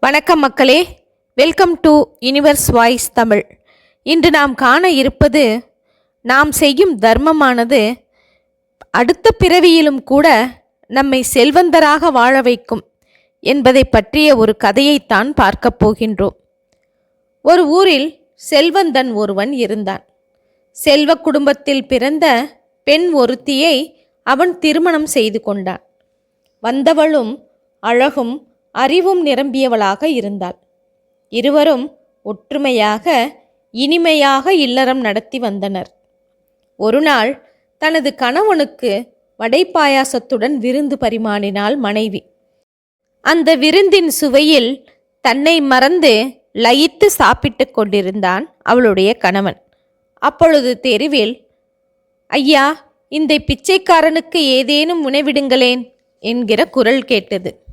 வணக்கம் மக்களே. Welcome to universe voice Tamil இன்று நாம் காண இருப்பது நாம் செய்யும் தர்மமானது அடுத்த பிறவியிலும் கூட நம்மை செல்வந்தராக வாழ வைக்கும் என்பதை பற்றிய ஒரு கதையைத்தான் பார்க்கப் போகின்றோம். ஒரு ஊரில் செல்வந்தன் ஒருவன் இருந்தான். செல்வ குடும்பத்தில் பிறந்த பெண் ஒருத்தியை அவன் திருமணம் செய்து கொண்டான். வந்தவளும் அழகும் அறிவும் நிரம்பியவளாக இருந்தாள். இருவரும் ஒற்றுமையாக இனிமையாக இல்லறம் நடத்தி வந்தனர். ஒருநாள் தனது கணவனுக்கு வடை பாயாசத்துடன் விருந்து பரிமாறினாள் மனைவி. அந்த விருந்தின் சுவையில் தன்னை மறந்து லயித்து சாப்பிட்டுக் கொண்டிருந்தான் அவளுடைய கணவன். அப்பொழுது தெருவில் ஐயா இந்த பிச்சைக்காரனுக்கு ஏதேனும் உணவிடுங்களேன் என்கிற குரல் கேட்டது.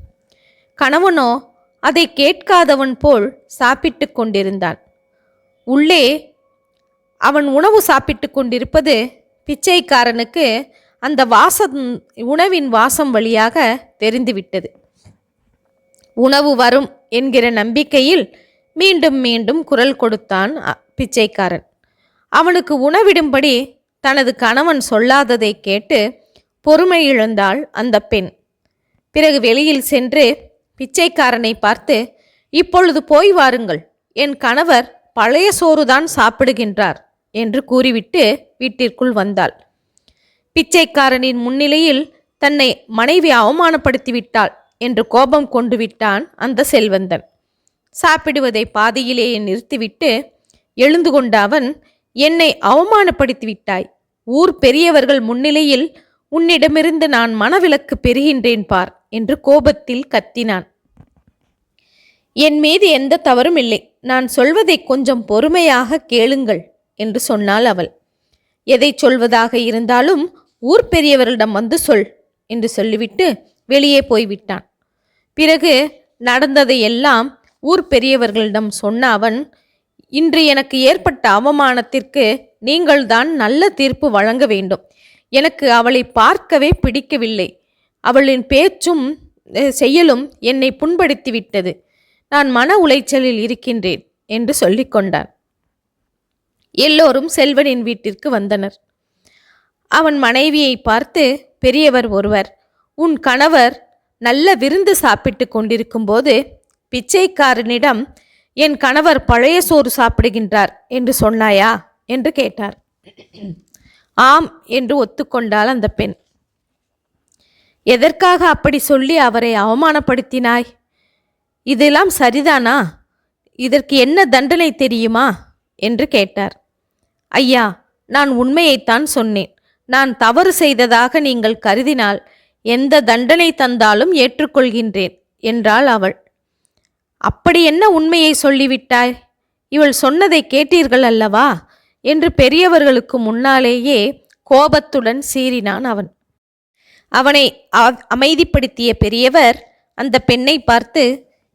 கணவனோ அதை கேட்காதவன் போல் சாப்பிட்டு கொண்டிருந்தான் உள்ளே அவன் உணவு சாப்பிட்டு கொண்டிருப்பது பிச்சைக்காரனுக்கு அந்த வாசம் உணவின் வாசம் வழியாக தெரிந்துவிட்டது. உணவு வரும் என்கிற நம்பிக்கையில் மீண்டும் மீண்டும் குரல் கொடுத்தான் அ- பிச்சைக்காரன். அவனுக்கு உணவிடும்படி தனது கணவன் சொல்லாததை கேட்டு பொறுமை இழந்தாள் அந்த பெண். பிறகு வெளியில் சென்று பிச்சைக்காரனை பார்த்து இப்பொழுது போய் வாருங்கள். என் கணவர் பழைய சோறுதான் சாப்பிடுகின்றார் என்று கூறிவிட்டு வீட்டிற்குள் வந்தாள். பிச்சைக்காரனின் முன்னிலையில் தன்னை மனைவி அவமானப்படுத்திவிட்டாள் என்று கோபம் கொண்டு விட்டான் அந்த செல்வந்தன். சாப்பிடுவதை பாதியிலேயே நிறுத்திவிட்டு எழுந்து கொண்ட அவன் என்னை அவமானப்படுத்தி விட்டாய் ஊர் பெரியவர்கள் முன்னிலையில் உன்னிடமிருந்து நான் மனவிலக்கு பெறுகின்றேன் பார் என்று கோபத்தில் கத்தினான். என் மீது எந்த தவறும் இல்லை. நான் சொல்வதை கொஞ்சம் பொறுமையாக கேளுங்கள் என்று சொன்னாள் அவள். எதை சொல்வதாக இருந்தாலும் ஊர் பெரியவர்களிடம் வந்து சொல் என்று சொல்லிவிட்டு வெளியே போய்விட்டான். பிறகு நடந்ததை எல்லாம் ஊர் பெரியவர்களிடம் சொன்ன அவன் இன்று எனக்கு ஏற்பட்ட அவமானத்திற்கு நீங்கள்தான் நல்ல தீர்ப்பு வழங்க வேண்டும். எனக்கு அவளை பார்க்கவே பிடிக்கவில்லை. அவளின் பேச்சும் செயலும் என்னை புண்படுத்தி விட்டது நான் மன உளைச்சலில் இருக்கின்றேன் என்று சொல்லிக்கொண்டார் எல்லோரும் செல்வனின் வீட்டிற்கு வந்தனர். அவன் மனைவியை பார்த்து பெரியவர் ஒருவர் உன் கணவர் நல்ல விருந்து சாப்பிட்டு கொண்டிருக்கும்போது பிச்சைக்காரனிடம் என் கணவர் பழைய சோறு சாப்பிடுகின்றார் என்று சொன்னாயா? என்று கேட்டார். ஆம் என்று ஒத்துக்கொண்டாள் அந்த பெண். எதற்காக அப்படி சொல்லி அவரை அவமானப்படுத்தினாய்? இதெல்லாம் சரிதானா? இதற்கு என்ன தண்டனை தெரியுமா? என்று கேட்டார். ஐயா நான் உண்மையைத்தான் சொன்னேன். நான் தவறு செய்ததாக நீங்கள் கருதினால் எந்த தண்டனை தந்தாலும் ஏற்றுக்கொள்கின்றேன் என்றாள் அவள். அப்படி என்ன உண்மையை சொல்லிவிட்டாய்? இவள் சொன்னதை கேட்டீர்கள் அல்லவா? என்று பெரியவர்களுக்கு முன்னாலேயே கோபத்துடன் சீறினான் அவன். அவனை அமைதிப்படுத்திய பெரியவர் அந்த பெண்ணை பார்த்து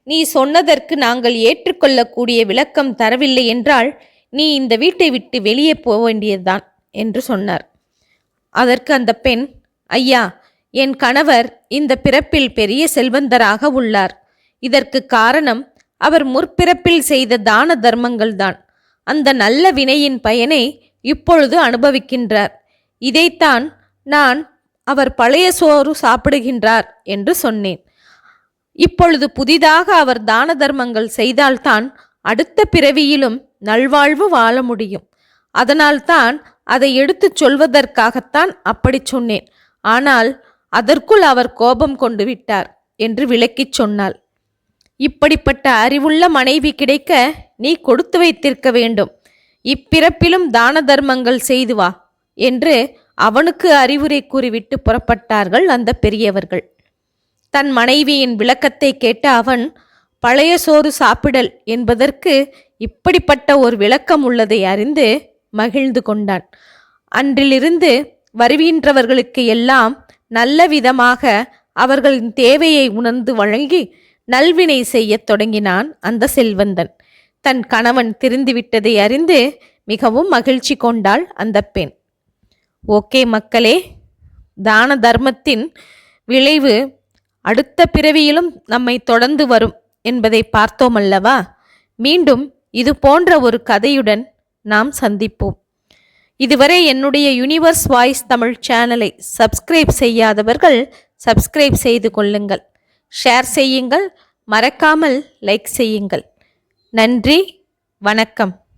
நீ சொன்னதற்கு நாங்கள் ஏற்றுக்கொள்ளக்கூடிய விளக்கம் தரவில்லை என்றால் நீ இந்த வீட்டை விட்டு வெளியே போக வேண்டியதுதான் என்று சொன்னார். அதற்கு அந்த பெண் ஐயா என் கணவர் இந்த பிறப்பில் பெரிய செல்வந்தராக உள்ளார். இதற்கு காரணம் அவர் முற்பிறப்பில் செய்த தான தர்மங்கள்தான். அந்த நல்ல வினையின் பயனை இப்பொழுது அனுபவிக்கின்றார். இதைத்தான் நான் அவர் பழைய சோறு சாப்பிடுகின்றார் என்று சொன்னேன். இப்பொழுது புதிதாக அவர் தான தர்மங்கள் செய்தால்தான் அடுத்த பிறவியிலும் நல்வாழ்வு வாழ முடியும். அதனால்தான் அதை எடுத்துச் சொல்வதற்காகத்தான் அப்படிச் சொன்னேன். ஆனால் அதற்குள் அவர் கோபம் கொண்டு விட்டார் என்று விளக்கிச் சொன்னாள். இப்படிப்பட்ட அறிவுள்ள மனைவி கிடைக்க நீ கொடுத்து வைத்திருக்க வேண்டும். இப்பிறப்பிலும் தான தர்மங்கள் செய்து வா என்று அவனுக்கு அறிவுரை கூறிவிட்டு புறப்பட்டார்கள் அந்த பெரியவர்கள். தன் மனைவியின் விளக்கத்தை கேட்ட அவன் பழைய சோறு சாப்பிடல் என்பதற்கு இப்படிப்பட்ட ஒரு விளக்கம் உள்ளதை அறிந்து மகிழ்ந்து கொண்டான். அன்றிலிருந்து வருகின்றவர்களுக்கு எல்லாம் நல்ல விதமாக அவர்களின் தேவையை உணர்ந்து வழங்கி நல்வினை செய்யத் தொடங்கினான் அந்த செல்வந்தன். தன் கணவன் திருந்திவிட்டதை அறிந்து மிகவும் மகிழ்ச்சி கொண்டாள் அந்த பெண். ஓகே மக்களே தான தர்மத்தின் விளைவு அடுத்த பிறவியிலும் நம்மை தொடர்ந்து வரும் என்பதை பார்த்தோம் அல்லவா? மீண்டும் இது போன்ற ஒரு கதையுடன் நாம் சந்திப்போம். இதுவரை என்னுடைய யூனிவர்ஸ் வாய்ஸ் தமிழ் சேனலை சப்ஸ்கிரைப் செய்யாதவர்கள் சப்ஸ்கிரைப் செய்து கொள்ளுங்கள். ஷேர் செய்யுங்கள். மறக்காமல் லைக் செய்யுங்கள். நன்றி. வணக்கம்.